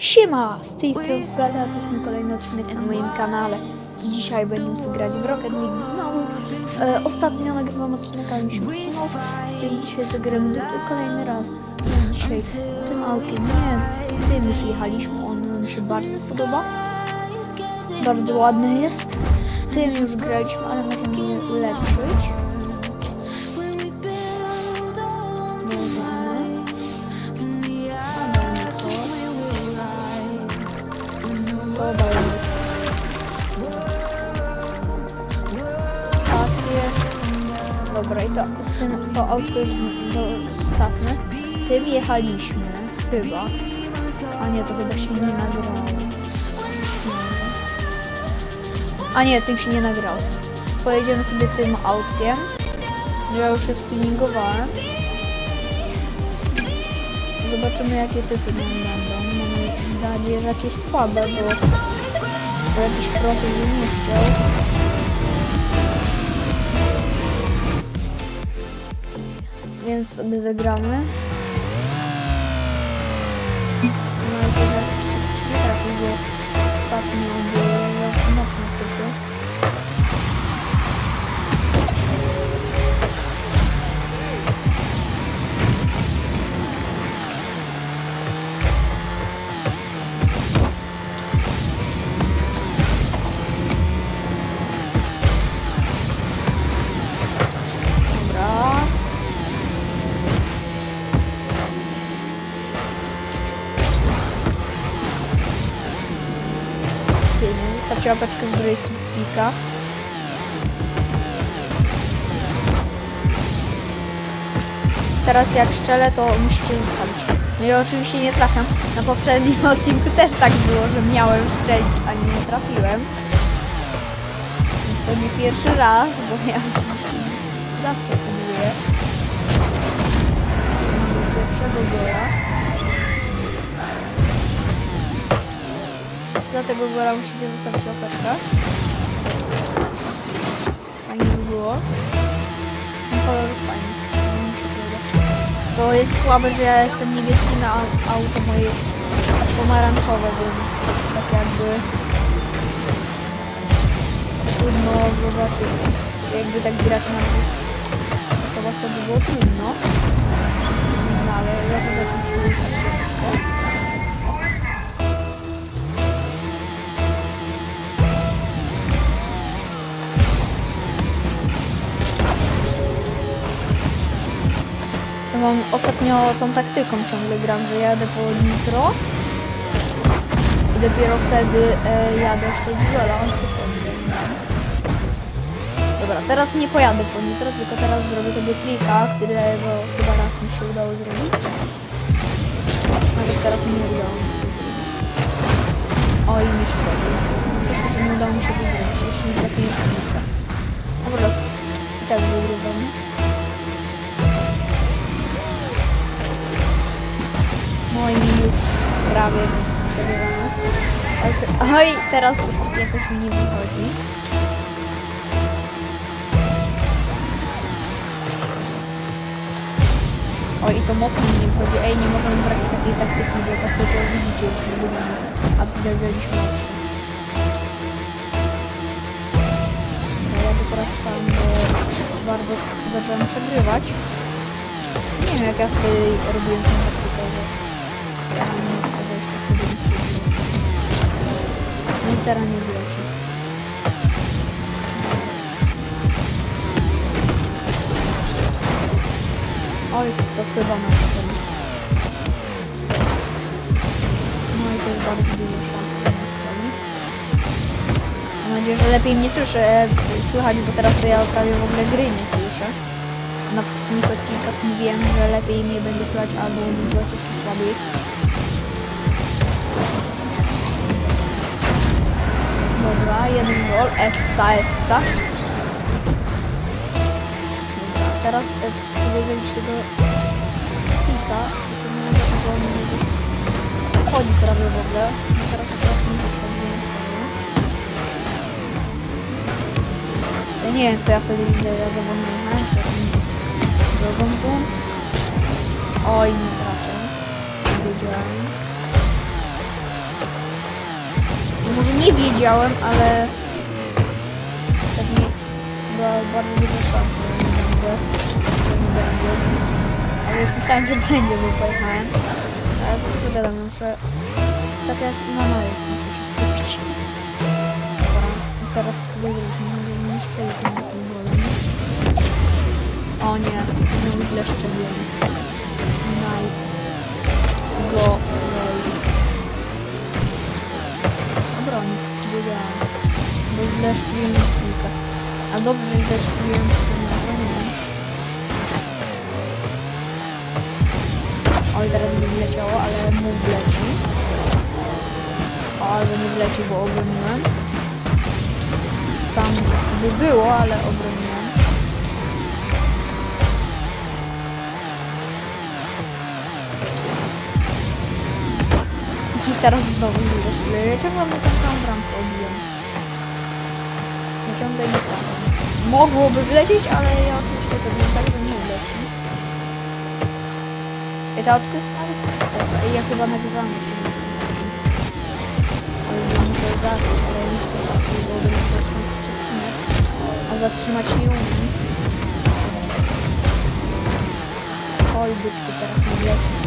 Siema! Z tej strony Flada, to jest kolejny odcinek na moim kanale. Dzisiaj będziemy sobie grać w Rocket League znowu. E, ostatnio nagrywam odcinek, ale mi się usunął, więc dzisiaj zagramy do, kolejny raz. No, dzisiaj tym autem, nie, tym już jechaliśmy, on mi się bardzo podoba. Bardzo ładny jest. Tym już graliśmy, ale możemy ulepszyć. To auto jest dostatne. Tym jechaliśmy, chyba. A nie, to chyba się nie nagrało. A nie, tym się nie nagrało. Pojedziemy sobie tym autkiem. Ja już je spiningowałem. Zobaczymy jakie typy będą. Mamy nadzieję, że jakieś słabe, bo, bo jakiś profil nie chciał. Więc sobie zagramy. No i jakiś nie trafił, subika. Teraz jak strzelę, to musicie zostawić. No i oczywiście nie trafiam. Na poprzednim odcinku też tak było, że miałem strzelić, a nie trafiłem. To nie pierwszy raz, bo ja zawsze próbuję. Mamy pierwszego gola. Za tego gola musicie zostawić łapeczkę. Fajnie by było. Ten kolor jest fajny. To jest słabe, że ja jestem niebieski na au- auto moje pomarańczowe, więc tak jakby trudno zobaczyć. Jakby tak grać na dwóch osobach to by było trudno. No ale ja to też ostatnio tą taktyką ciągle gram, że jadę po nitro i dopiero wtedy e, jadę jeszcze podjdzie. Dobra, teraz nie pojadę po nitro, tylko teraz zrobię tego trika, którego chyba raz mi się udało zrobić. Nawet teraz mi nie udało. Oj, mi to, że nie udało mi się to zrobić. Jeszcze mi trafię nitro. Dobra, i tak wygrywamy. Prawie przegrywamy. Oj, teraz jakoś mi nie wychodzi. Oj, i to mocno mi nie wychodzi. Ej, nie możemy brać takiej taktyki, bo tak to widzicie już nie lubimy. A wygraliśmy mocno. No ja to teraz tam bardzo zacząłem przegrywać. Nie wiem jak ja wtedy robiłem tę taktykę, że ja nie Nie wleci. Oj, to chyba na tym. No i to jest bardzo dużo szans. Mam nadzieję, że lepiej mnie słyszę, e, słychać, bo teraz to ja prawie w ogóle gry nie słyszę. Na poprzednich odcinkach mówiłem, że lepiej mnie będzie słychać albo mnie słychać jeszcze słabiej. Dobra, jeden gol, Essa, Essa. Teraz nie mogę tego nie wchodzi prawie w ogóle. Teraz nie wyszedł, więc Ja nie wiem co ja wtedy widzę, ja za wolno jechałem, czy jakąś drogą tu. Oj, nie trafię. Wiedziałem. Nie wiedziałem, ale pewnie była bardzo duża szansa, że nie będę, że nie będzie. Ale już myślałem, że będzie, bo pojechałem. Ale to co gadam, muszę tak jak na Marek muszę się skupić. Dobra, teraz spróbuję, że może nie szczeli tym bolem. O nie, znowu źle szczeliłem. Naj Obronik, wiedziałem. Bo źle szczeliłem kilka. A dobrze, źle szczeliłem tym obroniłem. Oj, teraz mi wleciało, ale mu wleci. O, albo nie wleci, bo obroniłem. Tam by było, ale obroniłem. I teraz znowu nie wleci. Ja ciągle mu tą samą bramkę obiłem. Ja ciągle nie trafiam. Mogłoby wlecieć, ale ja oczywiście zrobiłem tak, że nie wleci. Ta odkryć nawet ja chyba nagrywam się Ale nie muszę zacząć, ale ja nie chcę patrzeć, bo będę skończyć odcinek. A zatrzymać nie umiem. Oj, byczku, teraz nie leci.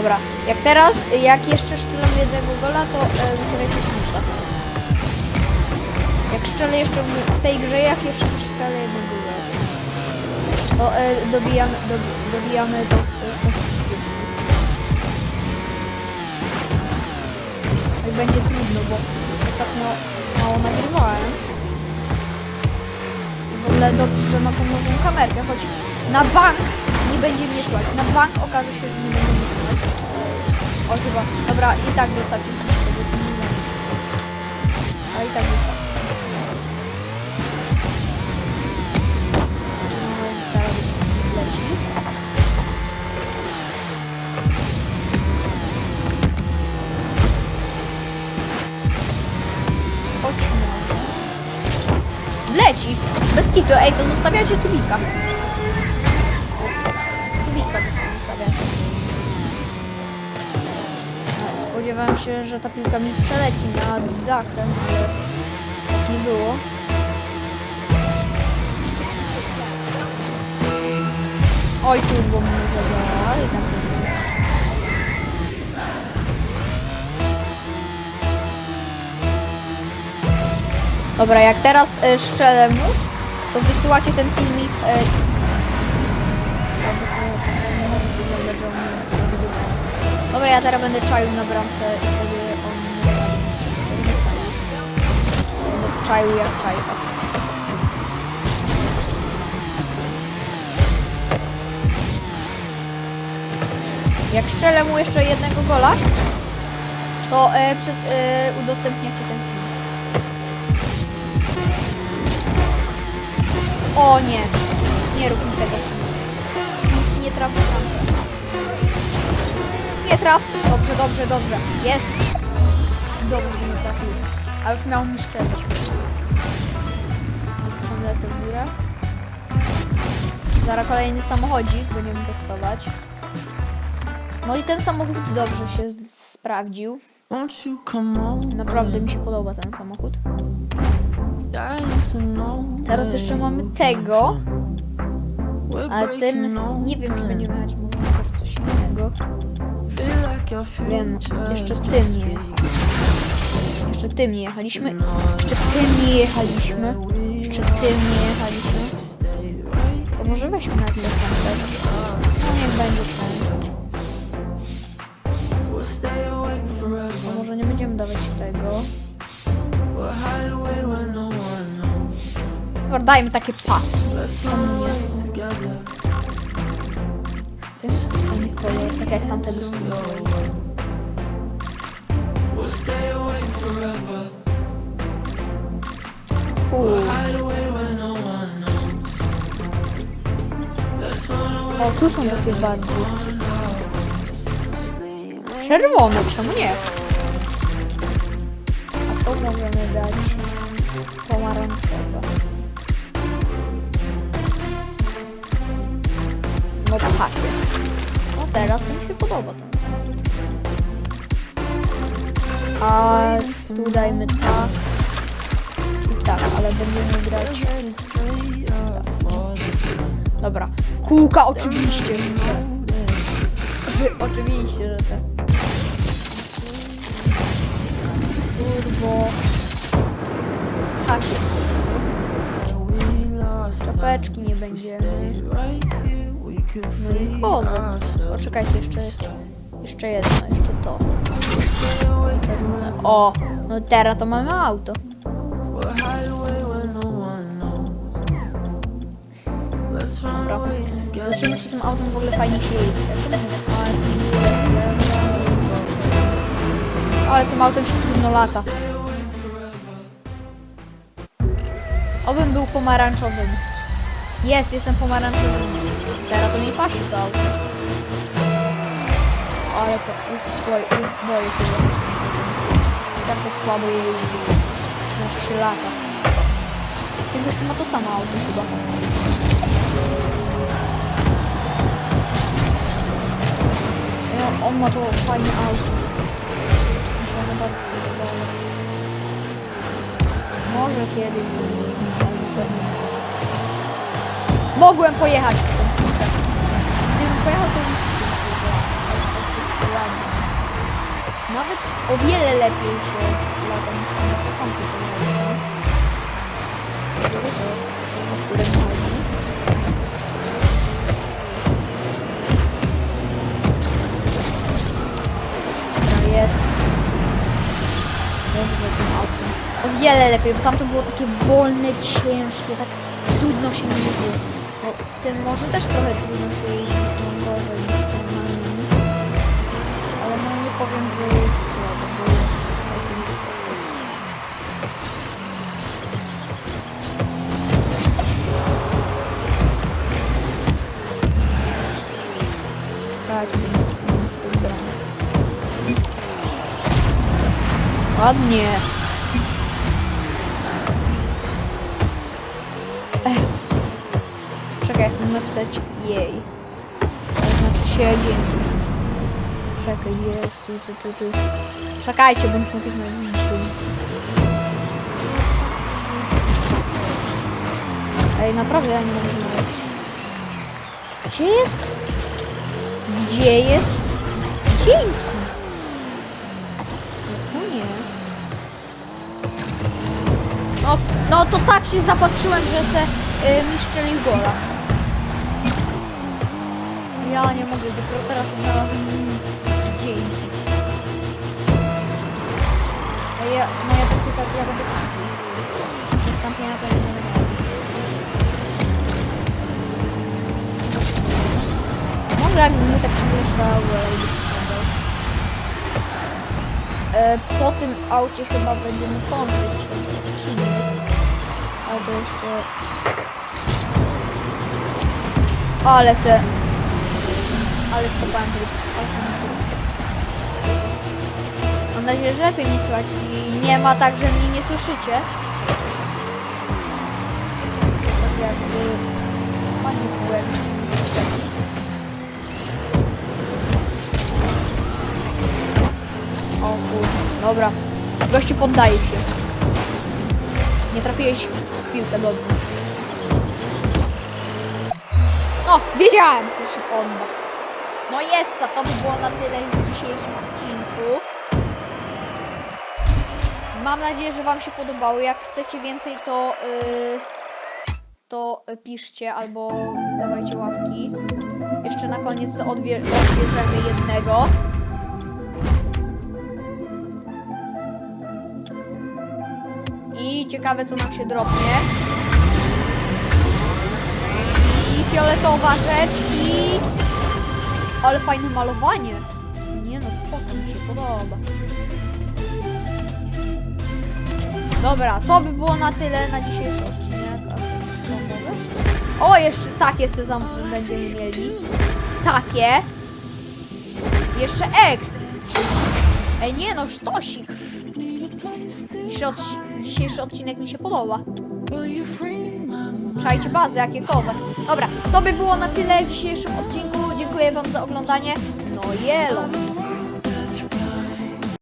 Dobra, jak teraz, jak jeszcze szczelam jednego gola, to e, zbierajcie punktę. Jak szczelę jeszcze w w tej grze, jak jeszcze szczelę jednego gola, to e, dobijamy, dob, dobijamy do 100 I będzie trudno, bo ostatnio mało nagrywałem. I w ogóle dobrze, że ma tą nową kamerkę, choć na bank nie będzie mnie słychać. Na bank okaże się, że nie będzie mnie słychać. O chyba, dobra, i tak sobie tego. A i tak teraz leci. Bez kitu, ej, to zostawiacie. Subika Spodziewałem się, że ta piłka mi przeleci nad dachem, tak nie było. Oj, turbo mnie zadziała i tak. Dobra, jak teraz e, strzelę mu, to wysyłacie ten filmik. E, ja teraz będę czaił na bramce i wtedy on nie czaił jak czajka. Jak strzelę mu jeszcze jednego gola, to e, przez, e, udostępniacie ten film. O nie, nie rób mi tego. Nie, nie traf w bramkę. Nie traf. Dobrze, dobrze, dobrze. Jest. Dobrze, że nie trafił. A już miał mi strzelić. Tam lecę w górę. Zaraz kolejny samochodzik będziemy testować. No i ten samochód dobrze się sprawdził. Naprawdę mi się podoba ten samochód. Teraz jeszcze mamy tego, ale ten nie wiem czy będziemy jechać może coś innego. Wiem, jeszcze tym nie. Jeszcze tym nie jechaliśmy. Jeszcze tym nie jechaliśmy. Jeszcze tym nie jechaliśmy. To może weźmy na tamten. No niech będzie ten. No może nie będziemy dawać tego. Dajmy takie pas. One knows. Let's run away O, tu są takie bardziej. Czerwone, czemu nie? A to możemy dać pomarańczowe. No takie. Teraz mi się podoba ten samochód. A tu dajmy tak. I tak, ale będziemy grać. Dobra. Kółka oczywiście. Oczywiście, że tak. Turbo. Tak. Czapeczki nie będziemy. No i kozy. Poczekajcie, jeszcze, jeszcze jedno, jeszcze to. O, no teraz to mamy auto. Dobra. Zobaczymy, czy tym autem w ogóle fajnie się jeździ. Ale tym autem się trudno lata. Obym był pomarańczowym. Jest, jestem pomarańczowym. Teraz mi to auto. Ale to już boję, już że Tak to słabo jeździ. Może się lata. Ten jeszcze ma to samo auto chyba. No, on ma to fajne auto. Się ono bardzo. Może kiedyś, na. Mogłem pojechać pojechał, to już Nawet o wiele lepiej się lata niż na początku tego roku. Wiecie, o którym chodzi? Dobra, jest. Dobrze, tym autem. O wiele lepiej, bo tamto było takie wolne, ciężkie, tak trudno się jeździło. No, tym może też trochę trudno się powiem, że jest słabo, bo jest całkiem spoko. Tak. Ładnie. Ech. Czekaj, chcę napisać jej. To znaczy się dzięki. Czekaj, jest, tu, tu, tu, tu. Czekajcie, bądź mógł znaleźć. Ej, naprawdę ja nie mogę znaleźć. Gdzie jest? Gdzie jest? Dzięki. No nie. No, no to tak się zapatrzyłem, że se y, mi strzelił gola. Ja nie mogę, dopiero teraz znalazłem ja, moja taktyka kampił. Bez kampienia to nie będę miał. Może jakbym tak przywieszał, e, po tym aucie chyba będziemy kończyć. Albo jeszcze... Ale se... Ale skopałem. Mam nadzieję, że lepiej mnie słychać i nie ma tak, że mnie nie słyszycie. Tak jakby... Panie byłem. O kur... Dobra. Gościu poddaje się. Nie trafiłeś w piłkę, dobrze. No, wiedziałem, że się podda. No jest, to by było na tyle w dzisiejszym Mam nadzieję, że wam się podobało. Jak chcecie więcej, to yy, to piszcie albo dawajcie łapki. Jeszcze na koniec odbie odbierzemy jednego. I ciekawe co nam się dropnie. I fioletowa rzecz i... Ale fajne malowanie. Nie no, spoko, mi się podoba. Dobra, to by było na tyle na dzisiejszy odcinek. O, jeszcze takie sezam będziemy mieli. Takie. Jeszcze exp. Ej, nie no, sztosik. Dzisiejszy, odci- dzisiejszy odcinek mi się podoba. Czajcie bazę, jakie kozak. Dobra, to by było na tyle w dzisiejszym odcinku. Dziękuję wam za oglądanie. No jelo.